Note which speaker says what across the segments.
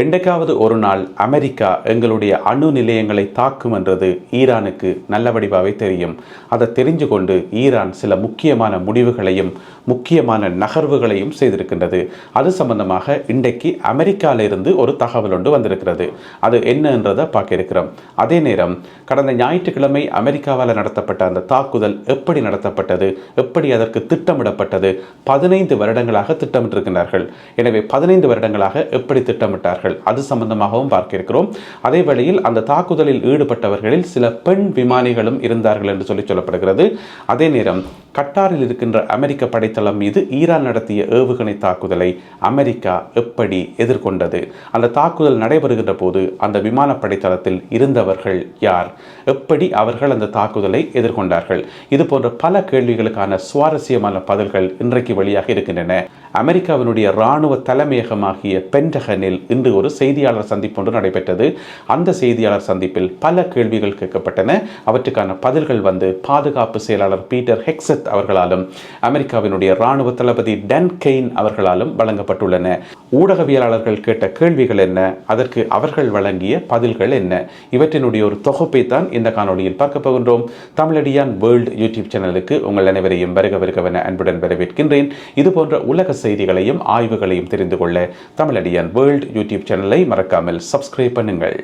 Speaker 1: என்றைக்காவது ஒரு நாள் அமெரிக்கா எங்களுடைய அணு நிலையங்களை தாக்கும் என்றது ஈரானுக்கு நல்லபடிவாகவே தெரியும். அதை தெரிஞ்சு கொண்டு ஈரான் சில முக்கியமான முடிவுகளையும் முக்கியமான நகர்வுகளையும் செய்திருக்கின்றது. அது சம்பந்தமாக இன்றைக்கு அமெரிக்காவிலிருந்து ஒரு தகவல் ஒன்று வந்திருக்கிறது. அது என்னன்றதை பார்க்க இருக்கிறோம். அதே நேரம் கடந்த ஞாயிற்றுக்கிழமை அமெரிக்காவால் நடத்தப்பட்ட அந்த தாக்குதல் எப்படி நடத்தப்பட்டது எப்படி அதற்கு திட்டமிடப்பட்டது பதினைந்து வருடங்களாக திட்டமிட்டிருக்கிறார்கள் எனவே பதினைந்து வருடங்களாக எப்படி திட்டமிட்டார்கள்? அது சம்பந்தமாகவும் பார்க்க இருக்கிறோம். அதே வேளையில் அந்த தாக்குதலில் ஈடுபட்டவர்களில் சில பெண் விமானிகளும் இருந்தார்கள் என்று சொல்லி சொல்லப்படுகிறது. அதே நேரம் கட்டாரில் இருக்கின்ற அமெரிக்க படைத்தளம் மீது ஈரான் நடத்திய ஏவுகணை தாக்குதலை அமெரிக்கா எப்படி எதிர்கொண்டது? அந்த தாக்குதல் நடைபெறுகின்ற போது அந்த விமான படைத்தளத்தில் இருந்தவர்கள் யார்? எப்படி அவர்கள் அந்த தாக்குதலை எதிர்கொண்டார்கள்? இது போன்ற பல கேள்விகளுக்கான சுவாரஸ்யமான பதில்கள் இன்றைக்கு வெளியாக இருக்கின்றன. அமெரிக்காவினுடைய இராணுவ தலைமையகமாகிய பென்டகனில் இன்று ஒரு செய்தியாளர் சந்திப்பு ஒன்று நடைபெற்றது. அந்த செய்தியாளர் சந்திப்பில் பல கேள்விகள் கேட்கப்பட்டன. அவற்றுக்கான பதில்கள் வந்து பாதுகாப்பு செயலாளர் பீட்டர் ஹெக்ஸத் அவர்களாலும் அமெரிக்காவினுடைய ராணுவ தளபதி டென் கெயின் அவர்களாலும் வழங்கப்பட்டுள்ளன. ஊடகவியலாளர்கள் கேட்ட கேள்விகள் என்ன? அதற்கு அவர்கள் வழங்கிய பதில்கள் என்ன? இவற்றினுடைய ஒரு தொகுப்பை தான் இந்த காணொளியில் பார்க்க போகின்றோம். தமிழடியான் வேர்ல்டு யூடியூப் சேனலுக்கு உங்கள் அனைவரையும் வருக வருகவென அன்புடன் வரவேற்கின்றேன். இதுபோன்ற உலக செய்திகளையும் ஆய்வுகளையும் தெரிந்து கொள்ள தமிழடியான் வேர்ல்டு யூடியூப் சேனலை மறக்காமல் சப்ஸ்கிரைப் பண்ணுங்கள்.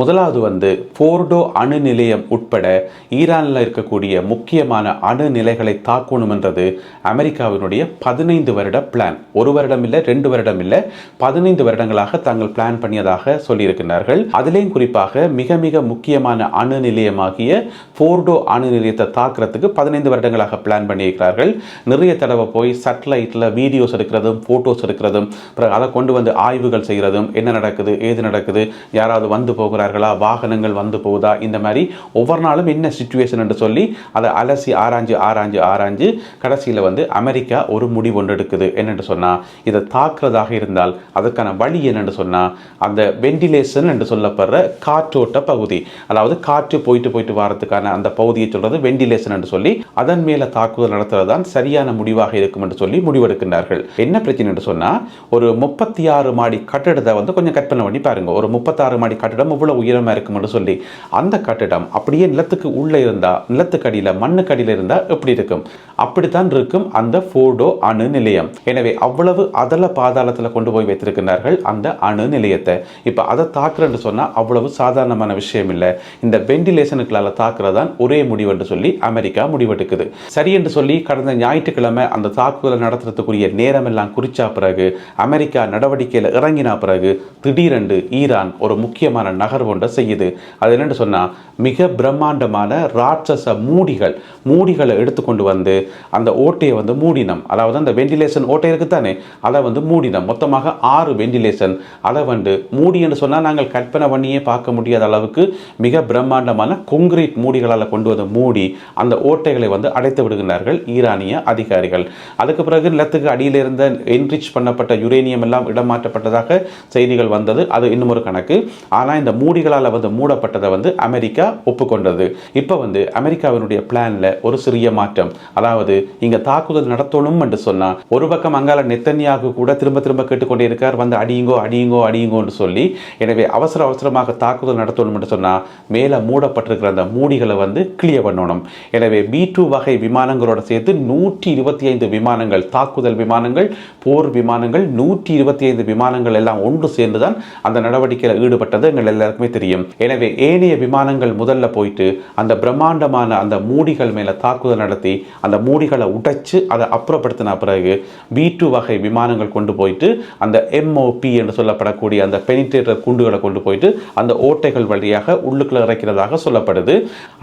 Speaker 1: முதலாவது வந்து ஃபோர்டோ அணு நிலையம் உட்பட ஈரானில் இருக்கக்கூடிய முக்கியமான அணு நிலைகளை தாக்கணுமென்றது அமெரிக்காவினுடைய பதினைந்து வருட பிளான். ஒரு வருடம் இல்லை ரெண்டு வருடம் இல்லை பதினைந்து வருடங்களாக தாங்கள் பிளான் பண்ணியதாக சொல்லியிருக்கிறார்கள் அதிலேயும் குறிப்பாக மிக மிக முக்கியமான அணு நிலையமாகிய ஃபோர்டோ அணு நிலையத்தை தாக்குறதுக்கு பதினைந்து வருடங்களாக பிளான் பண்ணியிருக்கிறார்கள். நிறைய தடவை போய் சேட்டலைட்டில் வீடியோஸ் எடுக்கிறதும் ஃபோட்டோஸ் எடுக்கிறதும் பிறகு அதை கொண்டு வந்து ஆய்வுகள் செய்கிறதும் என்ன நடக்குது ஏது நடக்குது யாராவது வந்து போகிறார் இருக்கிறார்களா வாகனங்கள் வந்து போகுதா? இந்த மாதிரி ஒவ்வொரு நாளும் என்ன சுச்சுவேஷன் என்று சொல்லி அதை அலசி ஆராய்ஞ்சு ஆராய்ஞ்சு ஆராய்ஞ்சு கடைசியில் வந்து அமெரிக்கா ஒரு முடிவு ஒன்று எடுக்குது. என்னென்று சொன்னால் இதை தாக்குறதாக இருந்தால் அதற்கான வழி என்னென்று சொன்னால் அந்த வெண்டிலேஷன் என்று சொல்லப்படுற காற்றோட்ட பகுதி அதாவது காற்று போயிட்டு போயிட்டு வரதுக்கான அந்த பகுதியை சொல்கிறது வெண்டிலேஷன் என்று சொல்லி அதன் மேலே தாக்குதல் நடத்துறது தான் சரியான முடிவாக இருக்கும் என்று சொல்லி முடிவெடுக்கின்றார்கள். என்ன பிரச்சனை என்று சொன்னால் ஒரு முப்பத்தி ஆறு மாடி கட்டிடத்தை வந்து கொஞ்சம் கற்பனை பண்ணி பாருங்கள் ஒரு முப்பத்தாறு மாடி கட்டிடம் இவ்வளோ உயரமாக இருக்கும்னு சொல்லி அந்த கட்டிடம் அப்படியே நிலத்துக்கு உள்ளே இருந்தால் நிலத்துக்கடியில் மண்ணுக்கடியில் இருந்தால் எப்படி இருக்கும்? அப்படித்தான் இருக்கும் அந்த ஃபோடோ அணு நிலையம் எனவே அவ்வளவு அதல பாதாளத்தில் கொண்டு போய் வைத்திருக்கிறார்கள் அந்த அணு நிலையத்தை இப்போ அதை தாக்குறேன்னு சொன்னால் அவ்வளவு சாதாரணமான விஷயம் இல்லை. இந்த வெண்டிலேஷனுக்களால் தாக்குறதான் ஒரே முடிவு என்று சொல்லி அமெரிக்கா முடிவெடுக்குது. சரி என்று சொல்லி கடந்த ஞாயிற்றுக்கிழமை அந்த தாக்குதலை நடத்துறதுக்குரிய நேரம் எல்லாம் குறிச்சா பிறகு அமெரிக்கா நடவடிக்கையில் இறங்கினா பிறகு திடீரென்று ஈரான் ஒரு முக்கியமான நகர்வு ஒன்றை செய்யுது. அது என்னென்னு சொன்னால் மிக பிரம்மாண்டமான ராட்சச மூடிகள் மூடிகளை எடுத்துக்கொண்டு வந்து அந்த ஓட்டையை வந்து மூடினம். அதாவது அந்த வெண்டிலேஷன் ஓட்டை இருக்குத்தானே அதை வந்து மூடினம். மொத்தமாக ஆறு வெண்டிலேஷன் அதை வந்து மூடி என்று சொன்னால் நாங்கள் கற்பனை பண்ணியே பார்க்க முடியாத அளவுக்கு மிக பிரம்மாண்டமான கொங்கிரீட் மூடிகளால் கொண்டு வந்து மூடி அந்த ஓட்டைகளை வந்து அடைத்து விடுகிறார்கள் ஈரானிய அதிகாரிகள். அதுக்கு பிறகு நிலத்துக்கு அடியில் இருந்த என்ரிச் பண்ணப்பட்ட யுரேனியம் எல்லாம் இடமாற்றப்பட்டதாக செய்திகள் வந்தது. அது இன்னும் ஒரு கணக்கு. ஆனால் இந்த மூடிகளால் வந்து மூடப்பட்டதை வந்து அமெரிக்கா ஒப்புக்கொண்டது. இப்போ வந்து அமெரிக்காவினுடைய பிளானில் ஒரு சிறிய மாற்றம். அதாவது இங்கே தாக்குதல் நடத்தணும் என்று சொன்னால் ஒரு பக்கம் அங்கால நெத்தனியாக கூட திரும்ப திரும்ப கேட்டுக்கொண்டே இருக்கார் வந்து அடியுங்கோ அடியுங்கோ அடியுங்கோன்னு சொல்லி எனவே அவசர அவசரமாக தாக்குதல் நடத்தணும் என்று சொன்னால் மேலே மூடப்பட்டிருக்கிற அந்த மூடிகளை வந்து கிளியர் பண்ணணும். எனவே பி டூ வகை விமானங்களோட சேர்த்து நூற்றி இருபத்தி ஐந்து விமானங்கள் தாக்குதல் விமானங்கள் போர் விமானங்கள் நூற்றி இருபத்தி ஐந்து விமானங்கள் எல்லாம் ஒன்று சேர்ந்து தான் அந்த நடவடிக்கையில் ஈடுபட்டது. எங்கள் எல்லாருக்குமே தெரியும். எனவே ஏனைய விமானங்கள் முதல்ல போயிட்டு அந்த பிரம்மாண்டமான அந்த மூடிகள் மேலே தாக்குதல் நடத்தி அந்த மூடிகளை உடைச்சு அதை அப்புறப்படுத்தின பிறகு பி டூ வகை விமானங்கள் கொண்டு போயிட்டு அந்த எம்ஓபி என்று சொல்லப்படக்கூடிய அந்த பெனிட்ரேட்டர் குண்டுகளை கொண்டு போயிட்டு அந்த ஓட்டைகள் வழியாக உள்ளுக்குள்ள இறக்கிறதாக சொல்லப்படுது.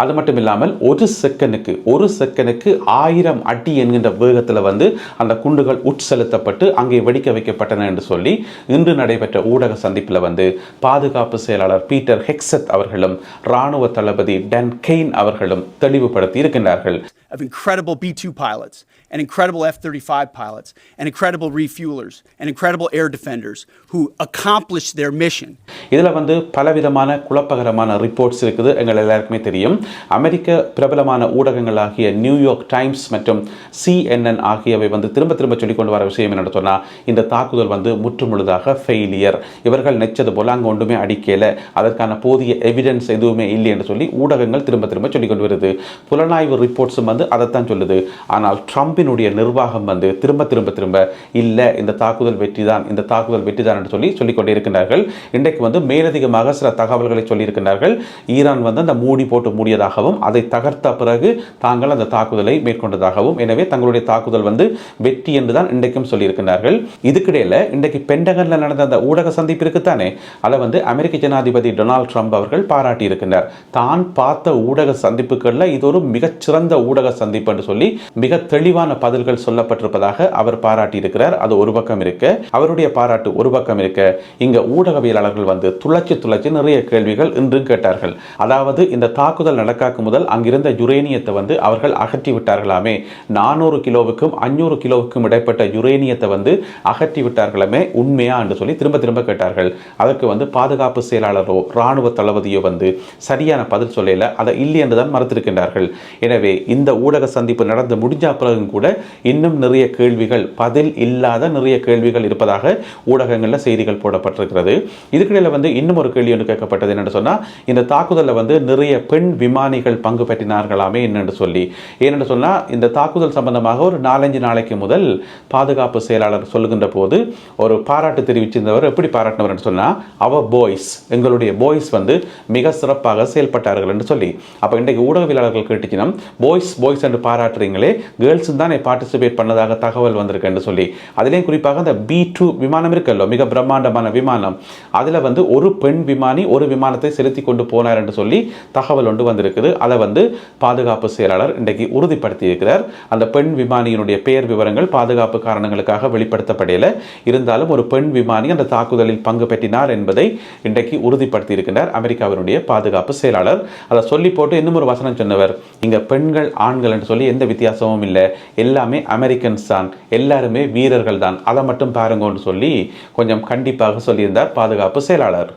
Speaker 1: அது மட்டும் இல்லாமல் ஒரு செகண்டுக்கு ஒரு செகண்டுக்கு ஆயிரம் அடி என்கின்ற வேகத்தில் வந்து அந்த குண்டுகள் உட்செலுத்தப்பட்டு அங்கே வெடிக்க வைக்கப்பட்டன என்று சொல்லி இன்று நடைபெற்ற ஊடக சந்திப்பில் வந்து பாதுகாப்பு செயலாளர் பீட்டர் ஹெக்ஸத் அவர்களும் ராணுவ தளபதி டன் கெயின் அவர்களும் தெளிவுபடுத்தி இருக்கின்றார்கள்
Speaker 2: of incredible B 2 pilots. And incredible F 35 pilots, and incredible refuelers, and incredible air defenders who accomplished their mission.
Speaker 1: இதில் வந்து பலவிதமான குழப்பகரமான ரிப்போர்ட்ஸ் இருக்குது எங்கள் எல்லாருக்குமே தெரியும். அமெரிக்க பிரபலமான ஊடகங்களாகிய நியூயார்க் டைம்ஸ் மற்றும் சிஎன்என் ஆகியவை வந்து திரும்ப திரும்ப சொல்லிக் கொண்டு வர விஷயம் என்னென்னு சொன்னால் இந்த தாக்குதல் வந்து முற்றுமுழுதாக ஃபெயிலியர் இவர்கள் நெச்சது போல அங்கே ஒன்றுமே அடிக்கல. அதற்கான போதிய எவிடன்ஸ் எதுவுமே இல்லை என்று சொல்லி ஊடகங்கள் திரும்ப திரும்ப சொல்லிக் கொண்டு வருது. புலனாய்வு ரிப்போர்ட்ஸும் வந்து அதைத்தான் சொல்லுது. ஆனால் ட்ரம்பினுடைய நிர்வாகம் வந்து திரும்ப திரும்ப திரும்ப இல்லை இந்த தாக்குதல் வெற்றி தான் இந்த தாக்குதல் வெற்றி தான் என்று சொல்லி சொல்லிக் கொண்டே இருக்கின்றார்கள். இன்றைக்கு வந்து மேலதிகமாக சில தகவல்களை சொல்லியிருக்கின்றார்கள் ஈரான் வந்து அந்த மூடி போட்டு மூடியதாகவும் அதை தகர்த்த பிறகு தாங்கள் அந்த தாக்குதலை மேற்கொண்டதாகவும் எனவே தங்களுடைய தாக்குதல் வந்து வெற்றி என்று தான் இன்றைக்கும் சொல்லியிருக்கின்றார்கள் இதுக்கிடையில் இன்றைக்கு பெண்டகனில் நடந்த அந்த ஊடக சந்திப்பு இருக்குத்தானே அதை வந்து அமெரிக்க ஜனாதிபதி டொனால்ட் ட்ரம்ப் அவர்கள் பாராட்டி இருக்கின்றார். தான் பார்த்த ஊடக சந்திப்புகளில் இது ஒரு மிகச்சிறந்த ஊடக சந்திப்பு என்று சொல்லி மிக தெளிவான பதில்கள் சொல்லப்பட்டிருப்பதாக அவர் பாராட்டியிருக்கிறார். அது ஒரு பக்கம் இருக்க. அவருடைய பாராட்டு ஒரு பக்கம் இருக்க. இங்க ஊடகவியலாளர்கள் வந்து துளைச்சி துளைச்சி நிறைய கேள்விகள் இன்று கேட்டார்கள். அதாவது இந்த தாக்குதல் நடக்காக்கு முதல் அங்கிருந்த யுரேனியத்தை வந்து அவர்கள் அகற்றி விட்டார்களாமே. நானூறு கிலோவுக்கும் அஞ்சூறு கிலோவுக்கும் இடைப்பட்ட யுரேனியத்தை வந்து அகற்றி விட்டார்களாமே உண்மையா என்று சொல்லி திரும்ப திரும்ப கேட்டார்கள். அதற்கு வந்து பாதுகாப்பு செயலாளரோ ராணுவ தளபதியோ வந்து சரியான பதில் சொல்லல. அதை இல்லை என்றுதான் மறுத்திருக்கின்றார்கள். எனவே இந்த ஊடக சந்திப்பு நடந்து முடிஞ்ச பிறகும் கூட இன்னும் நிறைய கேள்விகள் பதில் இல்லாத நிறைய கேள்விகள் இருப்பதாக ஊடகங்களில் செய்திகள் போடப்பட்டிருக்கிறது. இதுக்கிடையில் வந்து இன்னும் ஒரு கேள்வி ஒன்று கேட்கப்பட்டது என்னென்னு சொன்னால் இந்த தாக்குதலில் வந்து நிறைய பெண் விமானிகள் பங்கு பெற்றினார்களாமே என்னென்று சொல்லி. ஏனென்று சொன்னால் இந்த தாக்குதல் சம்பந்தமாக ஒரு நாலஞ்சு நாளைக்கு முதல் பாதுகாப்பு செயலாளர் சொல்லுகின்ற போது ஒரு பாராட்டு தெரிவிச்சிருந்தவர் எப்படி பாராட்டினவர் என்று சொன்னால் அவர் பாய்ஸ் எங்களுடைய பாய்ஸ் வந்து மிக சிறப்பாக செயல்பட்டார்கள் என்று சொல்லி. அப்போ இன்றைக்கு ஊடகவியலாளர்கள் கேட்டுச்சினம் பாய்ஸ் பாய்ஸ் என்று பாராட்டுறீங்களே கேர்ள்ஸ் தானே பார்ட்டிசிபேட் பண்ணதாக தகவல் வந்திருக்குன்னு சொல்லி. அதுலேயும் குறிப்பாக அந்த பி டூ விமானம் இருக்கல்லோ மிக பிரம்மாண்டமான விமானம். அதில் வந்து ஒரு பெண் விமானி ஒரு விமானத்தை செலுத்தி கொண்டு போனார் என்று சொல்லி தகவல் ஒன்று வந்திருக்குது. அதை வந்து பாதுகாப்பு செயலாளர் இன்றைக்கு உறுதிப்படுத்தி இருக்கிறார். அந்த பெண் விமானியினுடைய பெயர் விவரங்கள் பாதுகாப்பு காரணங்களுக்காக வெளிப்படுத்தப்படையில் இருந்தாலும் ஒரு பெண் விமானி அந்த தாக்குதலில் பங்கு பெற்றினார் என்பதை இன்றைக்கு உறுதிப்படுத்தி இருக்கின்றார் அமெரிக்காவினுடைய பாதுகாப்பு செயலாளர். அதை சொல்லி போட்டு இன்னும் ஒரு வசனம் சொன்னவர் இங்கே பெண்கள் ஆண்கள் என்று சொல்லி எந்த வித்தியாசமும் இல்லை. எல்லாமே அமெரிக்கன்ஸ் தான். எல்லாருமே வீரர்கள் தான். அதை மட்டும் பாருங்கன்னு சொல்லி கொஞ்சம் கண்டிப்பாக சொல்லியிருந்தார் பாதுகாப்பு செயலாளர்.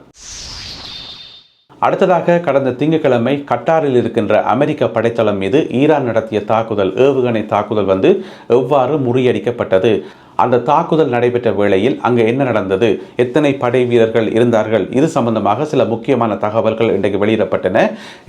Speaker 1: அடுத்ததாக கடந்த திங்கட்கிழமை கட்டாரில் இருக்கின்ற அமெரிக்க படைத்தளம் மீது ஈரான் நடத்திய தாக்குதல் ஏவுகணை தாக்குதல் வந்து எவ்வாறு முறியடிக்கப்பட்டது? அந்த தாக்குதல் நடைபெற்ற வேளையில் அங்கு என்ன நடந்தது? எத்தனை படை வீரர்கள் இருந்தார்கள்? இது சம்பந்தமாக சில முக்கியமான தகவல்கள் இன்றைக்கு வெளியிடப்பட்டன.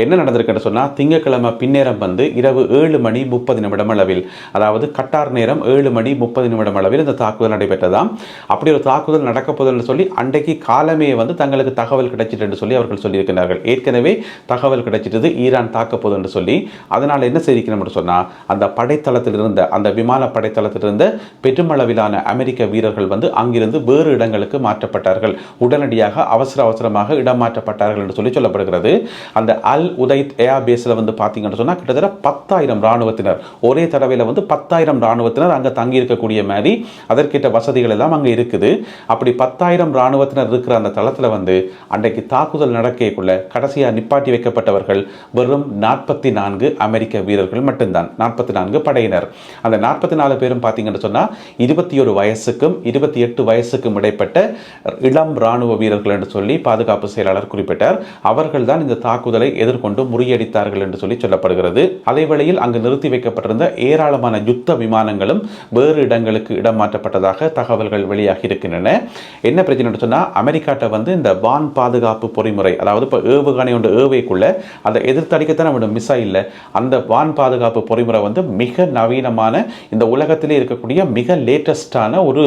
Speaker 1: என்ன நடந்திருக்குன்னு சொன்னால் திங்கட்கிழமை பின்னேரம் வந்து இரவு ஏழு மணி முப்பது நிமிடம் அளவில் அதாவது கட்டார் நேரம் ஏழு மணி முப்பது நிமிடம் அளவில் இந்த தாக்குதல் நடைபெற்றதாம். அப்படி ஒரு தாக்குதல் நடக்கப்போதுன்னு சொல்லி அன்றைக்கு காலமே வந்து தங்களுக்கு தகவல் கிடைச்சிட்டு என்று சொல்லி அவர்கள் சொல்லியிருக்கிறார்கள். ஏற்கனவே தகவல் கிடைச்சிட்டது ஈரான் தாக்க போகுது என்று சொல்லி. அதனால் என்ன செய்திக்கணும்னு சொன்னால் அந்த படைத்தளத்தில் இருந்த அந்த விமான படைத்தளத்தில் இருந்த பெருமளவில் வயதான அமெரிக்க வீரர்கள் வந்து அங்கிருந்து வேறு இடங்களுக்கு மாற்றப்பட்டார்கள். உடனடியாக அவசர அவசரமாக இடம் மாற்றப்பட்டார்கள் என்று சொல்லி சொல்லப்படுகிறது. அந்த அல் உதைத் ஏர்பேஸில் வந்து பார்த்தீங்கன்னு சொன்னால் கிட்டத்தட்ட பத்தாயிரம் ராணுவத்தினர். ஒரே தடவையில் வந்து பத்தாயிரம் ராணுவத்தினர் அங்கே தங்கியிருக்கக்கூடிய மாதிரி அதற்கேற்ற வசதிகள் எல்லாம் அங்கே இருக்குது. அப்படி பத்தாயிரம் ராணுவத்தினர் இருக்கிற அந்த தளத்தில் வந்து அன்றைக்கு தாக்குதல் நடக்கக்குள்ள கடைசியாக நிப்பாட்டி வைக்கப்பட்டவர்கள் வெறும் நாற்பத்தி நான்கு அமெரிக்க வீரர்கள் மட்டும்தான். நாற்பத்தி நான்கு படையினர். அந்த நாற்பத்தி நாலு பேரும் பார்த்தீங்கன்னு சொன்னால் இருபத்தி இருபத்தி ஒரு வயசுக்கும் இருபத்தி எட்டு வயசுக்கும் இடைப்பட்ட இளம் ராணுவ வீரர்கள் என்று சொல்லி பாதுகாப்பு செயலாளர் குறிப்பிட்டார். அவர்கள் தான் இந்த தாக்குதலை எதிர்கொண்டு முறியடித்தார்கள் என்று சொல்லி சொல்லப்படுகிறது. அதேவேளையில் அங்கு நிறுத்தி வைக்கப்பட்டிருந்த ஏராளமான யுத்த விமானங்களும் வேறு இடங்களுக்கு இடம் மாற்றப்பட்டதாக தகவல்கள் வெளியாகி இருக்கின்றன. என்ன பிரச்சனை சொன்னால் அமெரிக்காட்ட வந்து இந்த வான் பாதுகாப்பு பொறிமுறை அதாவது இப்போ ஏவுகணை ஒன்று ஏவைக்குள்ள அதை எதிர்த்தடிக்கத்தான் நம்மளோட மிஸ் அந்த வான் பாதுகாப்பு பொறிமுறை வந்து மிக நவீனமான இந்த உலகத்திலே இருக்கக்கூடிய மிக லேட்டஸ்ட் லேட்டஸ்டான ஒரு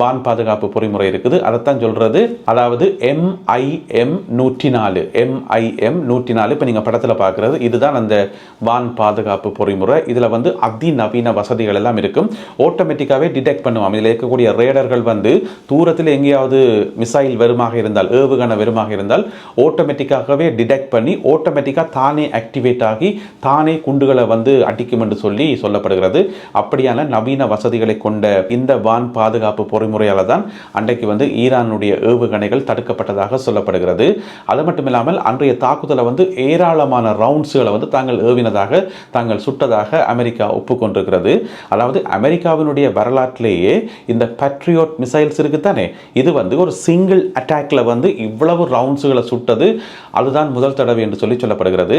Speaker 1: வான் பாதுகாப்பு பொறிமுறை இருக்குது. அதைத்தான் சொல்கிறது அதாவது எம்ஐஎம் நூற்றி நாலு எம்ஐஎம் நூற்றி நாலு இப்போ நீங்கள் படத்தில் பார்க்குறது இதுதான் அந்த வான் பாதுகாப்பு பொறிமுறை. இதில் வந்து அதிநவீன வசதிகள் எல்லாம் இருக்கும். ஆட்டோமேட்டிக்காகவே டிடெக்ட் பண்ணுவோம் இதில் இருக்கக்கூடிய ரேடர்கள் வந்து தூரத்தில் எங்கேயாவது மிசைல் வெறுமாக இருந்தால் ஏவுகணை வெறுமாக இருந்தால் ஆட்டோமேட்டிக்காகவே டிடெக்ட் பண்ணி ஆட்டோமேட்டிக்காக தானே ஆக்டிவேட் ஆகி தானே குண்டுகளை வந்து அடிக்கும் என்று சொல்லி சொல்லப்படுகிறது. அப்படியான நவீன வசதிகளை கொண்ட இந்த இந்த வான் பாதுகாப்பு பொறிமுறையால் தான் அன்றைக்கு வந்து ஈரானுடைய ஏவுகணைகள் தடுக்கப்பட்டதாக சொல்லப்படுகிறது. அது மட்டும் இல்லாமல் அன்றைய தாக்குதலை வந்து ஏராளமான ரவுண்ட்ஸுகளை வந்து தாங்கள் ஏவினதாக தாங்கள் சுட்டதாக அமெரிக்கா ஒப்புக்கொண்டிருக்கிறது. அதாவது அமெரிக்காவினுடைய வரலாற்றிலேயே இந்த பட்ரியோட் மிசைல்ஸ் இருக்குத்தானே இது வந்து ஒரு சிங்கிள் அட்டாக்ல வந்து இவ்வளவு ரவுண்ட்ஸுகளை சுட்டது. அதுதான் முதல் தடவை என்று சொல்லி சொல்லப்படுகிறது.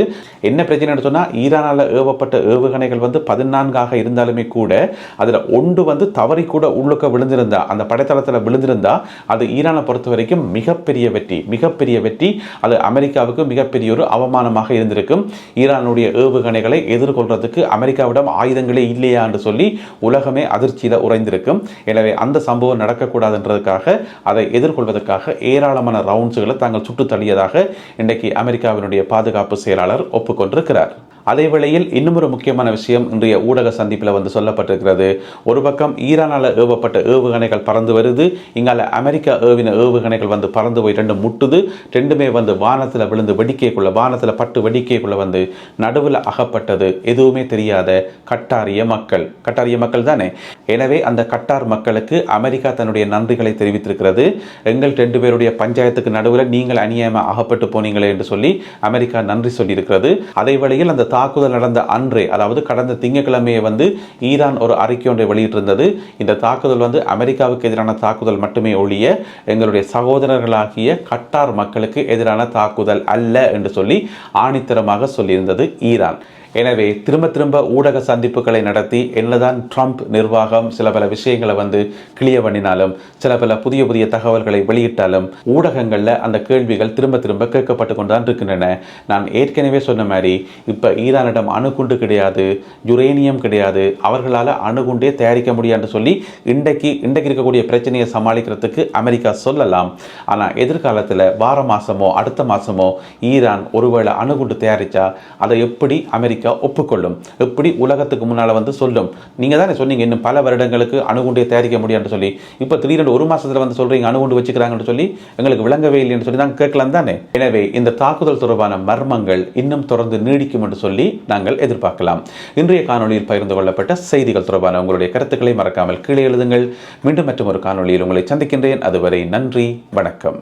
Speaker 1: என்ன பிரச்சனைன்னு சொன்னால் ஈரானால் ஏவப்பட்ட ஏவுகணைகள் வந்து பதினான்காக இருந்தாலுமே கூட அதில் ஒன்று வந்து தவறி கூட உள்ளுக்க விழுந்திருந்தா அந்த படைத்தளத்தில் விழுந்திருந்தா அது ஈரானை பொறுத்த வரைக்கும் மிகப்பெரிய வெற்றி மிகப்பெரிய வெற்றி. அது அமெரிக்காவுக்கு மிகப்பெரிய ஒரு அவமானமாக இருந்திருக்கும். ஈரானுடைய ஏவுகணைகளை எதிர்கொள்றதுக்கு அமெரிக்காவிடம் ஆயுதங்களே இல்லையா என்று சொல்லி உலகமே அதிர்ச்சியில் உறைந்திருக்கும். எனவே அந்த சம்பவம் நடக்கக்கூடாதுன்றதுக்காக அதை எதிர்கொள்வதற்காக ஏராளமான ரவுண்ட்ஸுகளை தாங்கள் சுட்டு தள்ளியதாக இன்றைக்கு அமெரிக்காவினுடைய பாதுகாப்பு செயலாளர் ஒப்புக்கொண்டிருக்கிறார். அதே வேளையில் இன்னும் ஒரு முக்கியமான விஷயம் இன்றைய ஊடக சந்திப்பில் வந்து சொல்லப்பட்டிருக்கிறது. ஒரு பக்கம் ஈரானால் ஏவப்பட்ட ஏவுகணைகள் பறந்து வருது. இங்கால அமெரிக்கா ஏவின ஏவுகணைகள் வந்து பறந்து போய் ரெண்டு முட்டுது. ரெண்டுமே வந்து வானத்தில் விழுந்து வெடிக்கைக்குள்ள வானத்தில் பட்டு வெடிக்கைக்குள்ள வந்து நடுவில் அகப்பட்டது. எதுவுமே தெரியாத கட்டாரிய மக்கள். கட்டாரிய மக்கள் தானே? எனவே அந்த கட்டார் மக்களுக்கு அமெரிக்கா தன்னுடைய நன்றிகளை தெரிவித்திருக்கிறது. எங்கள் ரெண்டு பேருடைய பஞ்சாயத்துக்கு நடுவில் நீங்கள் அநியாயமாக அகப்பட்டு போனீங்களே என்று சொல்லி அமெரிக்கா நன்றி சொல்லியிருக்கிறது. அதே வேளையில் அந்த தாக்குதல் நடந்த அன்றே அதாவது கடந்த திங்கட்கிழமையை வந்து ஈரான் ஒரு அறிக்கை ஒன்றை வெளியிட்டிருந்தது. இந்த தாக்குதல் வந்து அமெரிக்காவுக்கு எதிரான தாக்குதல் மட்டுமே ஒழிய எங்களுடைய சகோதரர்களாகிய கட்டார் மக்களுக்கு எதிரான தாக்குதல் அல்ல என்று சொல்லி ஆணித்தரமாக சொல்லியிருந்தது ஈரான். எனவே திரும்ப திரும்ப ஊடக சந்திப்புகளை நடத்தி என்னதான் ட்ரம்ப் நிர்வாகம் சில பல விஷயங்களை வந்து கிளியர் பண்ணினாலும் சில பல புதிய புதிய தகவல்களை வெளியிட்டாலும் ஊடகங்களில் அந்த கேள்விகள் திரும்ப திரும்ப கேட்கப்பட்டு கொண்டுதான் இருக்கின்றன. நான் ஏற்கனவே சொன்ன மாதிரி இப்போ ஈரானிடம் அணுகுண்டு கிடையாது யுரேனியம் கிடையாது அவர்களால் அணுகுண்டே தயாரிக்க முடியாதுன்னு சொல்லி இன்றைக்கு இன்றைக்கு இருக்கக்கூடிய பிரச்சனையை சமாளிக்கிறதுக்கு அமெரிக்கா சொல்லலாம். ஆனால் எதிர்காலத்தில் வார மாதமோ அடுத்த மாதமோ ஈரான் ஒருவேளை அணுகுண்டு தயாரித்தா அதை எப்படி அமெரிக்கா ஒப்புக்கொள்ளும். எப்படி உலகத்துக்கு முன்னால் வந்து சொல்லும். நீங்கள் தானே சொன்னீங்க இன்னும் பல வருடங்களுக்கு அணுகுண்டை தயாரிக்க முடியாதுன்னு சொல்லி. இப்போ திடீரென்று ஒரு மாதத்தில் வந்து சொல்றீங்க அணுகுண்டு வச்சுக்கிறாங்கன்னு சொல்லி எங்களுக்கு விளங்கவே இல்லைன்னு சொல்லி நாங்கள் கேட்கலாம் தானே. எனவே இந்த தாக்குதல் தொடர்பான மர்மங்கள் இன்னும் தொடர்ந்து நீடிக்கும் என்று சொல்லி நாங்கள் எதிர்பார்க்கலாம். இன்றைய காணொளியில் பகிர்ந்து கொள்ளப்பட்ட செய்திகள் தொடர்பான உங்களுடைய கருத்துக்களை மறக்காமல் கீழே எழுதுங்கள். மீண்டும் மற்றும் ஒரு காணொளியில் உங்களை சந்திக்கின்றேன். அதுவரை நன்றி வணக்கம்.